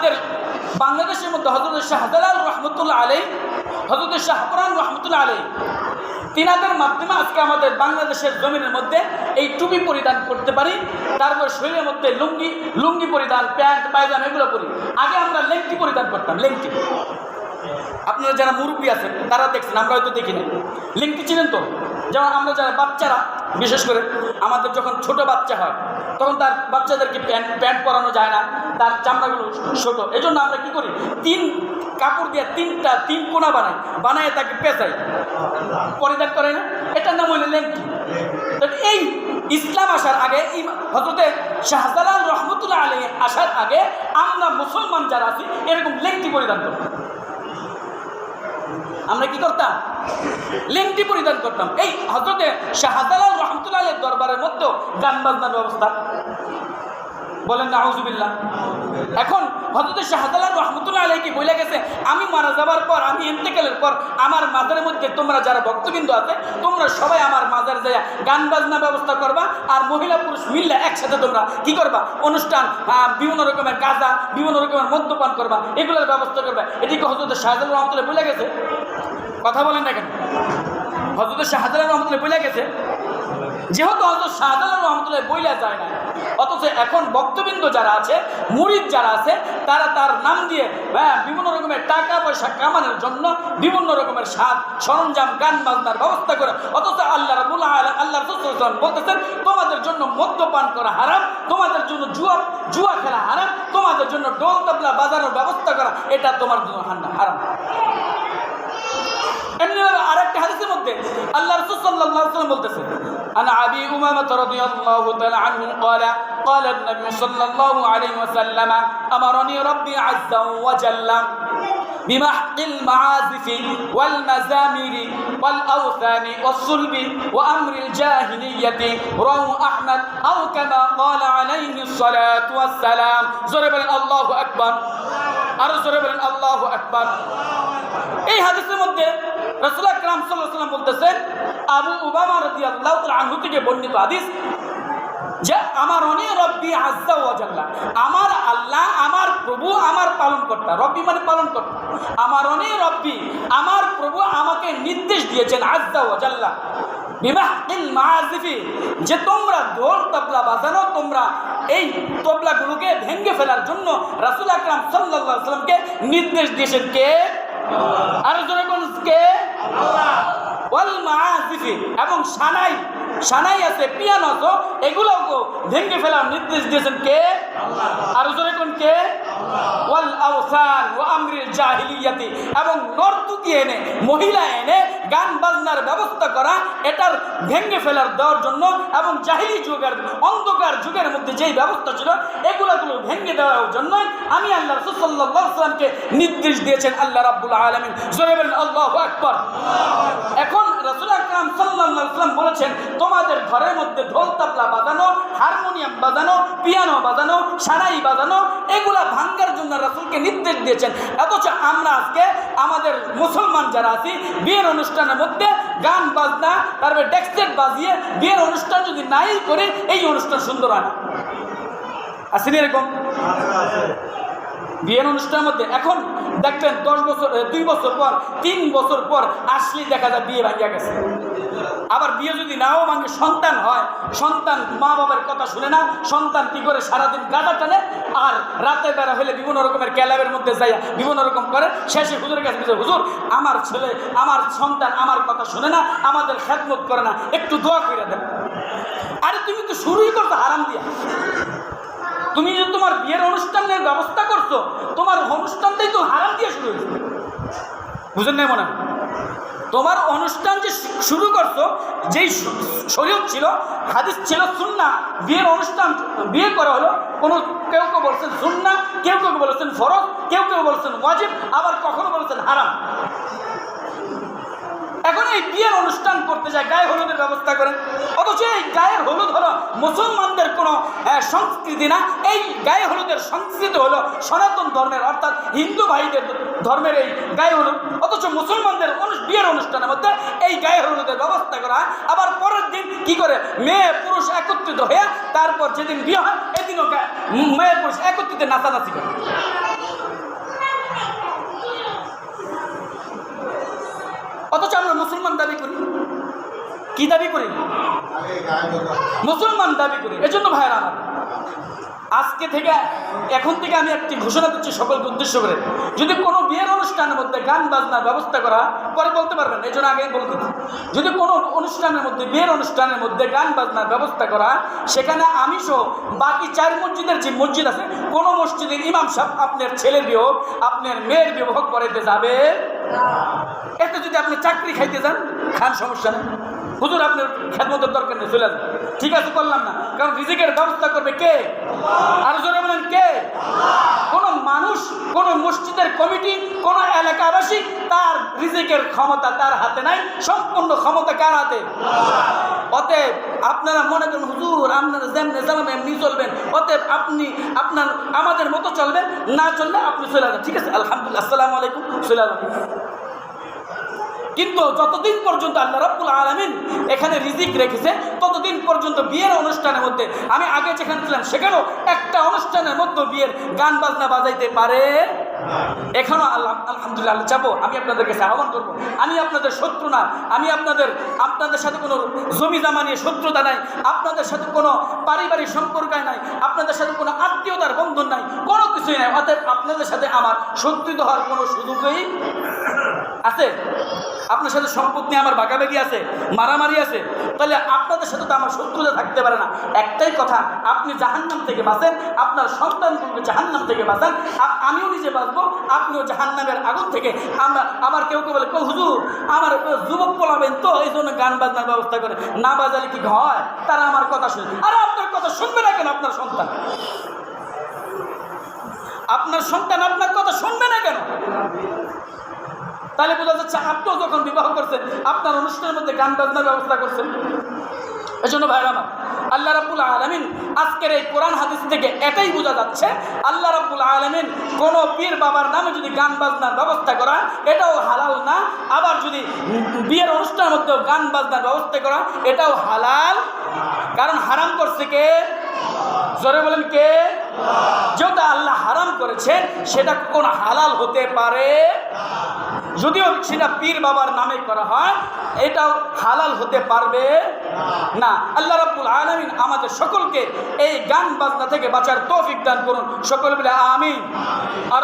আমাদের বাংলাদেশের মধ্যে হজরত শাহজালাল রহমতুল্লাহ আলী হজরত শাহপুরান রহমতুল্লাহ আলী তিনাদের মাধ্যমে আজকে আমাদের বাংলাদেশের জমিনের মধ্যে এই টুপি পরিধান করতে পারি, তারপর শরীরের মধ্যে লুঙ্গি লুঙ্গি পরিধান, প্যান্ট, পায়জাম এগুলো পরি। আগে আমরা লেংটি পরিধান করতাম, লেংটি। আপনারা যারা মুরব্বী আছেন, তারা দেখছেন, আমরা হয়তো দেখি না লিঙ্কটি চিনেন তো? যেমন আমরা যারা বাচ্চারা, বিশেষ করে আমাদের যখন ছোট বাচ্চা হয়, তখন তার বাচ্চাদেরকে প্যান্ট প্যান্ট পরানো যায় না, তার চামড়াগুলো ছোট। এই জন্য আমরা কী করি? তিন কাপড় দিয়ে তিনটা, তিন কোনা বানাই, বানায় তাকে পেঁচাই। পরিধান করে না এটার নাম হইলে লেংটি এই ইসলাম আসার আগে, এই হজরতে শাহজালাল রহমতুল্লাহ আলী আসার আগে আমরা মুসলমান যারা আছি, এরকম লেংটি পরিধান করতাম আমরা কি করতাম? লেংটি পরিধান করতাম। এই হজরতে শাহজালাল রহমতুল্লাহ দরবারের মধ্যেও গান বাজনার ব্যবস্থা। বলেন না আউজুবিল্লাহ এখন হজরত শাহজালাল রহমতুল্লাহ আলাইকে বলে গেছে, আমি মারা যাবার পর, আমি ইন্তেকালের পর আমার মাজারের মধ্যে তোমরা যারা ভক্তবিন্দু আছে, তোমরা সবাই আমার মাজার যায় গান বাজনা ব্যবস্থা করবা আর মহিলা পুরুষ মিললে একসাথে তোমরা কি করবা? অনুষ্ঠান বিভিন্ন রকমের গাঁজা, বিভিন্ন রকমের মদ্যপান করবা, এগুলোর ব্যবস্থা করবা। এদিকে হজরত শাহজালাল রহমতুল্লাহ বলে গেছে, কথা বলেন না কেন? হজরত শাহজালাল রহমতুল্লাহ বলে গেছে, যেহেতু হজরত শাহজালাল রহমতুল্লাহ বইলা যায় না অথচ এখন বক্তবৃন্দ যারা আছে, মুরিদ যারা আছে, তারা তার নাম দিয়ে হ্যাঁ বিভিন্ন রকমের টাকা পয়সা কামানোর জন্য বিভিন্ন রকমের স্বাদ, সরঞ্জাম, গান বাজনার ব্যবস্থা করে, অথচ আল্লাহ রাবুল আল্লাহ বলতেছেন, তোমাদের জন্য মদ্যপান করা হারাম, তোমাদের জন্য জুয়া জুয়া খেলা হারাম, তোমাদের জন্য ডোল তবলা বাজানোর ব্যবস্থা করা, এটা তোমার জন্য হান্না হারাম এমনিভাবে আরেকটা হাদিসের মধ্যে আল্লাহ রাসূল সাল্লাল্লাহু আলাইহি ওয়াসাল্লাম বলতেছেন عن ابي امامه رضي الله تعالى عنه قال قال النبي صلى الله عليه وسلم امرني ربي عز وجل بمحق المعازف والمزامير والاوثان والصلب وامر الجاهليه رواه احمد او كما قال عليه الصلاه والسلام زرب الله اكبر আর জোরে বলেন আল্লাহু আকবার এই হাদিসের মধ্যে রাসূল আকরাম সাল্লাল্লাহু আলাইহি ওয়াসাল্লাম বলতেছেন, আবু উবামা রাদিয়াল্লাহু তাআলা আনহু থেকে বর্ণিত হাদিস যে, আমার অনেক রব্বি আজ্জা ওয়াজাল্লাহ আমার আল্লাহ, আমার প্রভু আমার পালন কর্তা রব্বি মানে পালন কর্তা আমার অনেক রব্বি, আমার প্রভু আমাকে নির্দেশ দিয়েছেন আজ্জা ওয়াজাল্লাহ বিবাহিল মাজিফি যে তোমরা দোল তবলা বাজানো, তোমরা এই তবলাগুলোকে ভেঙে ফেলার জন্য রাসুল আকরাম সাল্লাহ সাল্লামকে নির্দেশ দিয়েছেন কে? আর কে? এবং সানাই। সানাই আছে পিয়ানো আছে এগুলোকে ভেঙে ফেলার নির্দেশ দিয়েছেন কে? আর জোরে কোন কে? ওয়াল আওসান ও আমরিল জাহিলিয়াতি। এবং নর্তুকি এনে মহিলা এনে গান বাজনার ব্যবস্থা করা এটার ভেঙে ফেলার দেওয়ার জন্য এবং জাহিলি যুগের অন্ধকার যুগের মধ্যে যেই ব্যবস্থা ছিল এগুলোগুলো ভেঙে দেওয়ার জন্যই আমি আল্লাহ নির্দেশ দিয়েছেন আল্লাহ রাব্বুল আলমিন। জোরে বলেন আল্লাহ আকবর। এখন রসুল আকরাম সাল্লাম বলেছেন, তোমাদের ঘরের মধ্যে ঢোল, তাবলা বাজানো, হারমোনিয়াম বাজানো, পিয়ানো বাজানো, সারাই বাজানো, এগুলা ভাঙ্গার জন্য রসুলকে নির্দেশ দিয়েছেন। অথচ আমরা আজকে আমাদের মুসলমান যারা আছি, বিয়ের অনুষ্ঠানের মধ্যে গান বাজনা, তারপরে ডেক্সটেট বাজিয়ে বিয়ের অনুষ্ঠান যদি নাই করে, এই অনুষ্ঠান সুন্দর হয় আসেনি এরকম? বিয়ের অনুষ্ঠানের মধ্যে। এখন দেখবেন দশ বছর দুই বছর পর তিন বছর পর আসলেই দেখা যায় বিয়ে ভাঙিয়া গেছে। আবার বিয়ে যদি নাও ভাঙে সন্তান হয় সন্তান মা বাবার কথা শুনে না সন্তান কি করে সারাদিন গাদা টানে? আর রাতে বেড়া হলে বিভিন্ন রকমের ক্যালাবের মধ্যে যাইয়া বিভিন্ন রকম করে শেষে হুজুরের কাছে বলছে, হুজুর আমার ছেলে আমার সন্তান আমার কথা শুনে না আমাদের খেদমত করে না একটু দোয়া করে দেন। আরে তুমি তো শুরুই করতো হারাম দিয়া। তুমি যে তোমার বিয়ের অনুষ্ঠানের ব্যবস্থা করছ, তোমার অনুষ্ঠানটাই তো হারাম দিয়ে শুরু হয়েছে। বুঝেন নাই মনে? তোমার অনুষ্ঠান যে শুরু করছ, যেই শ- শরীয়ত ছিল, হাদিস ছিল সুন্না বিয়ের অনুষ্ঠান, বিয়ে করা হলো, কোনো কেউ কেউ বলছেন সুন্না কেউ কেউ বলেছেন ফরজ, কেউ কেউ বলছেন ওয়াজিব, আবার কখনো বলেছেন হারাম। এখন এই বিয়ের অনুষ্ঠান করতে যায়, গায়ে হলুদের ব্যবস্থা করেন। অথচ এই গায়ের হলুদ হলো মুসলমানদের কোনো সংস্কৃতি না। এই গায়ে হলুদের সংস্কৃতি হলো সনাতন ধর্মের, অর্থাৎ হিন্দু ভাইদের ধর্মের এই গায়ে হলুদ। অথচ মুসলমানদের বিয়ের অনুষ্ঠানের মধ্যে এই গায়ে হলুদের ব্যবস্থা করা আবার পরের দিন কি করে? মেয়ে, পুরুষ একত্রিত হয়ে তারপর যেদিন বিয়ে হয়, এদিনও মেয়ে, পুরুষ একত্রিত নাচানাচি করে। অথচ আমরা মুসলমান দাবি করি। কি দাবি করি? মুসলমান দাবি করি। এজন্য ভাইরা আমার, আজকে থেকে এখন থেকে আমি একটি ঘোষণা দিচ্ছি সকলকে উদ্দেশ্য করে। যদি কোনো বিয়ের অনুষ্ঠানের মধ্যে গান বাজনার ব্যবস্থা করা, পরে বলতে পারবেন, এই জন্য আগে বলতে। যদি কোনো অনুষ্ঠানের মধ্যে, বিয়ের অনুষ্ঠানের মধ্যে গান বাজনার ব্যবস্থা করা, সেখানে আমি সহ বাকি চার মসজিদের যে মসজিদ আছে, কোনো মসজিদের ইমাম সাহেব, আপনার ছেলের বিবাহ আপনার মেয়ের বিবাহ করাইতে যাবে। এতে যদি আপনি চাকরি খাইতে যান, খান, সমস্যা নেই। হুজুর, আপনার খেদমতের দরকার নেই, চলে যান। ঠিক আছে, করলাম না। কারণ রিজিকের ব্যবস্থা করবে কে? আর জোরে বলেন, কে? কোন মানুষ, কোন মসজিদের কমিটি, কোন এলাকাবাসী তার রিজিকের ক্ষমতা তার হাতে নাই, সম্পূর্ণ ক্ষমতা কার হাতে? অতএব আপনারা মনে করেন, হুজুর, আপনারা যেমনি চালাবেন এমনি চলবেন। অতএব আপনি, আপনার, আমাদের মতো চলবেন, না চললে আপনি চলে যান। ঠিক আছে? আলহামদুলিল্লাহ, আসসালামু আলাইকুম, চলে যান। কিন্তু যতদিন পর্যন্ত আল্লাহ রাব্বুল আলামিন এখানে রিজিক রেখেছে, ততদিন পর্যন্ত বিয়ের অনুষ্ঠানের মধ্যে আমি আগে যেখানে ছিলাম সেখানেও একটা অনুষ্ঠানের মধ্যে বিয়ের গান বাজনা বাজাইতে পারে এখনও আল্লাহ আলহামদুলিল্লাহ যাব, আমি আপনাদের কাছে আহ্বান করব। আমি আপনাদের শত্রু না, আমি আপনাদের আপনাদের সাথে কোনো জমি জামা নিয়ে শত্রুতা নাই, আপনাদের সাথে কোনো পারিবারিক সম্পর্ক নাই, আপনাদের সাথে কোনো আত্মীয়তার বন্ধন নাই, কোনো কিছুই নাই। অর্থাৎ আপনাদের সাথে আমার শত্রুতা হওয়ার কোনো সুযোগই আছে? আপনার সাথে সম্পত্তি আমার বাগাবাগি আছে, মারামারি আছে, তাহলে আপনাদের সাথে তো আমার শত্রুতা থাকতে পারে না। একটাই কথা, আপনি জাহান্নাম থেকে বাঁচেন, আপনার সন্তানগুলোকে জাহান্নাম থেকে বাঁচান আমিও নিজে বাঁচবো, আপনিও জাহান্নামের আগুন থেকে, আমরা আবার কেউ কেউ বলে কেউ হুজুর, আমার যুবক পোলাবেন তো এই জন্য গান বাজনার ব্যবস্থা করে। না বাজালে কি হয়? তারা আমার কথা শুনে, আরে আপনার কথা শুনবে না কেন আপনার সন্তান? আপনার সন্তান আপনার কথা শুনবে না কেন? তাহলে বোঝা যাচ্ছে আপনিও যখন বিবাহ করছেন, আপনার অনুষ্ঠানের মধ্যে গান বাজনার ব্যবস্থা করছেন। এই জন্য ভাইরা আমার, আল্লাহ রাব্বুল আলমিন আজকের এই কোরআন হাদিস থেকে এটাই বোঝা যাচ্ছে, আল্লাহ রাব্বুল আলমিন কোন পীর বাবার নামে যদি গান বাজনার ব্যবস্থা করা, এটাও হালাল না। আবার যদি বিয়ের অনুষ্ঠানের মধ্যেও গান বাজনার ব্যবস্থা করা, এটাও হালাল কারণ হারাম করছে কে? জোরে বলেন কে? যেটা আল্লাহ হারাম করেছেন, সেটা কোন হালাল হতে পারে যদিও সেটা পীর বাবার নামে করা হয়, এটাও হালাল হতে পারবে না। আল্লাহ রাব্বুল আলমিন আমাদের সকলকে এই গান বাজনা থেকে বাঁচার তৌফিক দান করুন। সকল বলে আমি আর